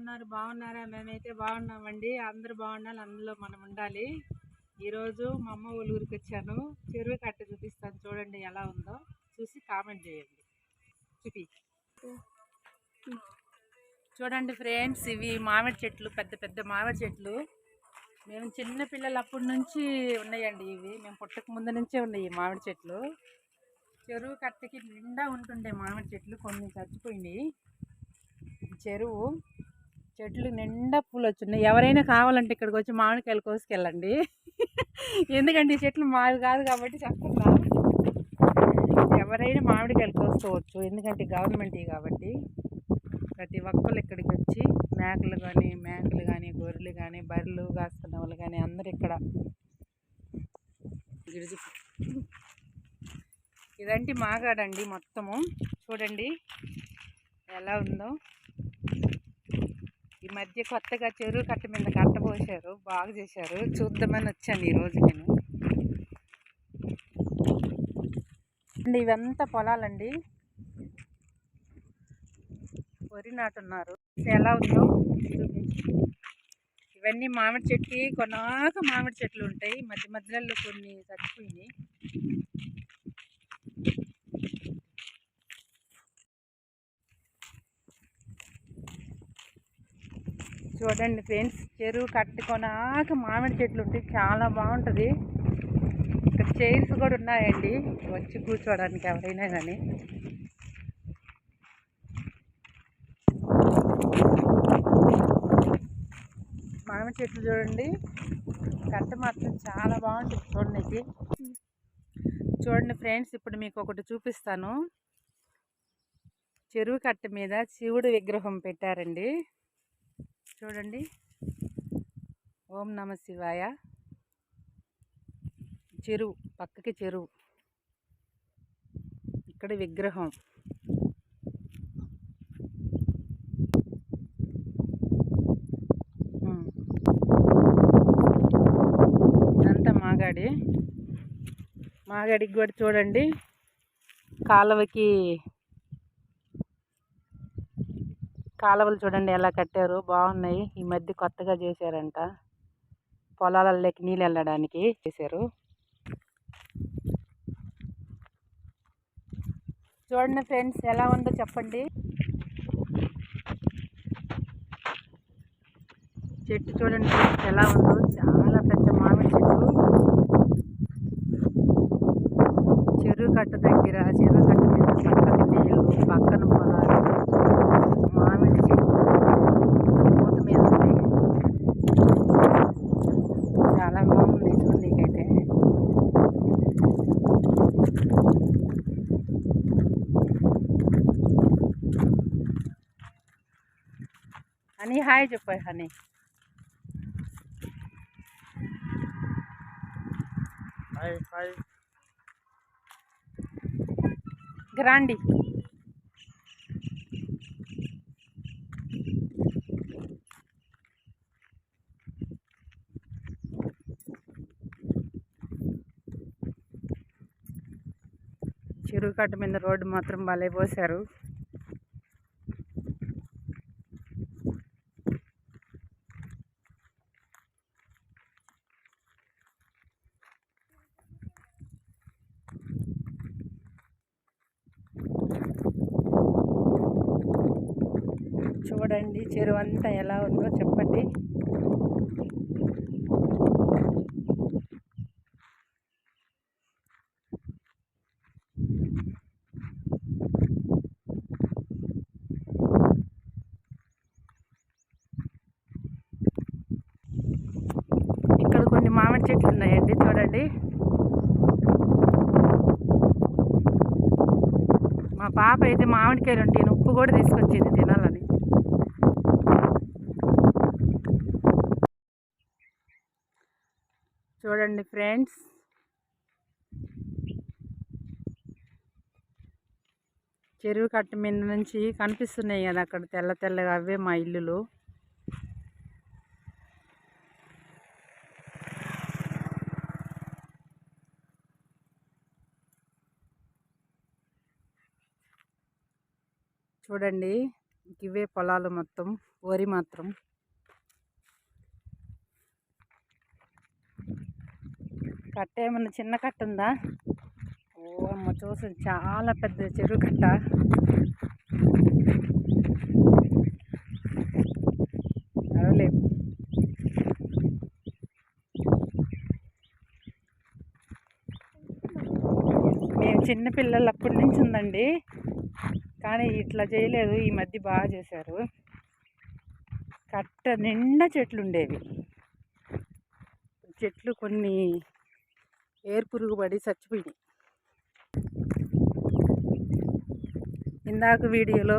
ఉన్నారు? బాగున్నారా? మేమైతే బాగున్నామండి. అందరూ బాగున్నారు. అందులో మనం ఉండాలి. ఈరోజు మా అమ్మ వాళ్ళ ఊరికి వచ్చాను. చెరువు కట్ట చూపిస్తాను. చూడండి ఎలా ఉందో. చూసి కామెంట్ చేయండి. చూపి. చూడండి ఫ్రెండ్స్ ఇవి మామిడి చెట్లు పెద్ద పెద్ద మామిడి చెట్లు. మేము చిన్న పిల్లలు అప్పటి నుంచి ఉన్నాయండి ఇవి. మేము పుట్టక ముందు నుంచే ఉన్నాయి ఈ మామిడి చెట్లు. చెరువు కట్టకి నిండా ఉంటుండే మామిడి చెట్లు. కొన్ని చచ్చిపోయినాయి. చెరువు చెట్లు నిండా పూలు వచ్చినాయి ఎవరైనా కావాలంటే ఇక్కడికి వచ్చి మామిడికాయలు కోసుకెళ్ళండి. ఎందుకంటే ఈ చెట్లు మావి కాదు కాబట్టి చెప్తున్నా ఎవరైనా మామిడికాయలు కోసుకోవచ్చు. ఎందుకంటే గవర్నమెంట్ కాబట్టి. ప్రతి ఒక్కరు ఇక్కడికి వచ్చి మేకలు కానీ మేకలు కానీ గొర్రెలు కానీ బర్రెలు కాస్తున్న వాళ్ళు కానీ అందరు ఇక్కడ. ఇదంటే మాగాడండి మొత్తము. చూడండి. ఎలా ఉందో. మధ్య కొత్తగా చెరువు కట్ట మీద కట్ట పోసారు బాగా చేశారు. చూద్దామని వచ్చాను ఈరోజు నేను. అండి ఇవంతా పొలాలండి. వరి నాటున్నారు. ఎలా ఉందో ఇవన్నీ మామిడి చెట్టు కొనాక మామిడి చెట్లు ఉంటాయి. మధ్య మధ్యలో కొన్ని చచ్చిపోయినాయి. చూడండి ఫ్రెండ్స్ చెరువు కట్టుకొనాక మామిడి చెట్లు ఉంటాయి చాలా బాగుంటుంది. ఇక్కడ చైర్స్ కూడా ఉన్నాయండి. వచ్చి కూర్చోవడానికి ఎవరైనా కానీ మామిడి చెట్లు చూడండి. కట్ట మాత్రం చాలా బాగుంటుంది చూడడానికి చూడండి ఫ్రెండ్స్ ఇప్పుడు మీకు ఒకటి చూపిస్తాను. చెరువు కట్ట మీద శివుడు విగ్రహం పెట్టారండి. చూడండి. ఓం నమ శివాయ. చెరువు పక్కకి చెరువు. ఇక్కడ విగ్రహం. ఇదంతా మాగాడి. మాగాడికి కూడా చూడండి. కాలువకి కాలువలు చూడండి ఎలా కట్టారు. బాగున్నాయి. ఈ మధ్య కొత్తగా చేశారంట. పొలాలలోకి నీళ్ళు వెళ్ళడానికి చేశారు. చూడండి ఫ్రెండ్స్ ఎలా ఉందో చెప్పండి. చెట్టు చూడండి ఫ్రెండ్స్ ఎలా ఉందో. చాలా పెద్ద మామిడి చెట్టు. చెరువు కట్ట దగ్గర చెరువు కట్ట మీద పక్కన నీళ్ళు పక్కన పొలాలు మామిడి చెట్టు పూత మీద ఉంది చాలా బాగుంది చూడనీకైతే హనీ హాయ్ చెప్పు హనీ గ్రాండి చెరువు కట్ట మీద రోడ్డు మాత్రం భలే పోసారు చూడండి చెరువు అంతా ఎలా ఉందో చెప్పండి. ఇక్కడ కొన్ని మామిడి చెట్లు ఉన్నాయండి చూడండి. మా పాప అయితే మామిడికాయలు ఉంటాయి ఉప్పు కూడా తీసుకొచ్చింది తినాలని. చూడండి ఫ్రెండ్స్. చెరువు కట్ట మీద నుంచి కనిపిస్తున్నాయి కదా అక్కడ తెల్ల తెల్లగా అవే మా ఇల్లులు. చూడండి ఇవే పొలాలు మొత్తం వరి మాత్రం. కట్ట ఏమన్నా చిన్న కట్ట ఉందా ఓ అమ్మ చూసి చాలా పెద్ద చెరువు కట్ట. నడవలేము మేము చిన్నపిల్లలు అప్పటి నుంచి ఉందండి. కానీ ఇట్లా చేయలేదు ఈ మధ్య బాగా చేశారు. కట్ట నిండా చెట్లు ఉండేవి. చెట్లు కొన్ని ఏర్పురుగు పడి చచ్చిపోయినాయి ఇందాక వీడియోలో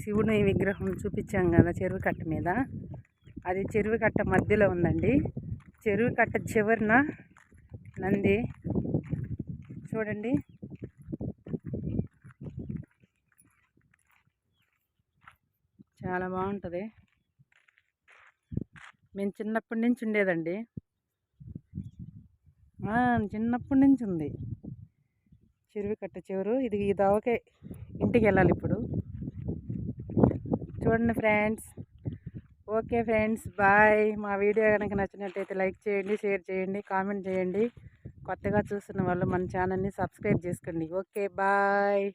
శివుని విగ్రహం చూపించాం కదా చెరువు కట్ట మీద. అది చెరువు కట్ట మధ్యలో ఉందండి. చెరువు కట్ట చివరిన నంది చూడండి. చాలా బాగుంటుంది. మేము చిన్నప్పటి నుంచి ఉండేదండి. చిన్నప్పటి నుంచి ఉంది చెరువు కట్ట చివరు. ఇది ఈ దవకే ఇంటికి వెళ్ళాలి ఇప్పుడు. చూడండి ఫ్రెండ్స్. Okay friends bye. మా వీడియో కనుక నచ్చినట్టయితే లైక్ చేయండి షేర్ చేయండి కామెంట్ చేయండి. కొత్తగా చూస్తున్న వాళ్ళు మన ఛానల్ని సబ్స్క్రైబ్ చేసుకోండి. Okay bye.